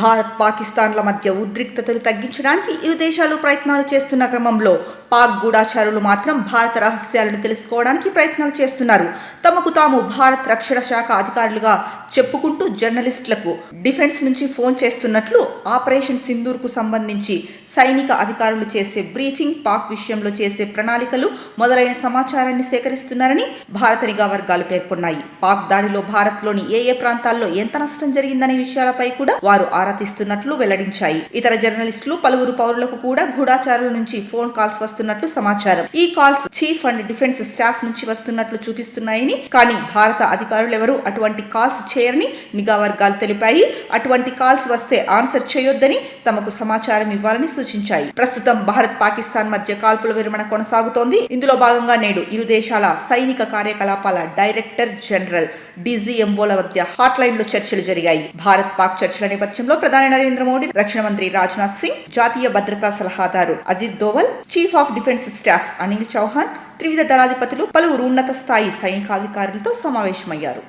భారత్ పాకిస్తాన్ల మధ్య ఉద్రిక్తతలు తగ్గించడానికి ఇరు దేశాలు ప్రయత్నాలు చేస్తున్న క్రమంలో పాక్ గూఢాచారులు మాత్రం భారత రహస్యాలను తెలుసుకోవడానికి ప్రయత్నాలు చేస్తున్నారు. తమకు తాము భారత్ రక్షణ శాఖ అధికారులుగా చెప్పుకుంటూ జర్నలిస్టులకు డిఫెన్స్ నుంచి ఫోన్ చేస్తున్నట్లు ఆపరేషన్ సింధూర్కు సంబంధించి సైనిక అధికారులు చేసే బ్రీఫింగ్ పాక్ విషయంలో చేసే ప్రణాళికలు మొదలైన సమాచారాన్ని సేకరిస్తున్నారని భారత నిఘా వర్గాలు పేర్కొన్నాయి. పాక్ దాడిలో భారత్లోని ఏ ఏ ప్రాంతాల్లో ఎంత నష్టం జరిగిందనే విషయాలపై కూడా వారు ఆరా తీస్తున్నట్లు వెల్లడించాయి. ఇతర జర్నలిస్టులు పలువురు పౌరులకు కూడా గూఢాచారుల నుంచి ఫోన్ కాల్స్ వస్తున్నట్లు సమాచారం. ఈ calls chief and defence staff నుంచి వస్తున్నట్లు చూపిస్తున్నాయని కానీ భారత అధికారులెవరూ అటువంటి కాల్స్ చేయరని నిఘా వర్గాలు తెలిపాయి. అటువంటి కాల్స్ వస్తే ఆన్సర్ చేయొద్దని తమకు సమాచారం ఇవ్వాలని సూచించాయి. ప్రస్తుతం భారత్ పాకిస్తాన్ మధ్య కాల్పుల విరమణ కొనసాగుతోంది. ఇందులో భాగంగా నేడు ఇరు దేశాల సైనిక కార్యకలాపాల డైరెక్టర్ జనరల్ డీజీఎంఓల మధ్య హాట్ లైన్లో చర్చలు జరిగాయి. భారత్ పాక్ చర్చల నేపథ్యంలో ప్రధాని నరేంద్ర మోడీ రక్షణ మంత్రి రాజ్నాథ్ సింగ్ జాతీయ భద్రతా సలహాదారు Ajit Doval chief of of defence staff Anil Chauhan త్రివిధ దళాధిపతులు పలువురు ఉన్నత స్థాయి సైనికాధికారులతో సమావేశమయ్యారు.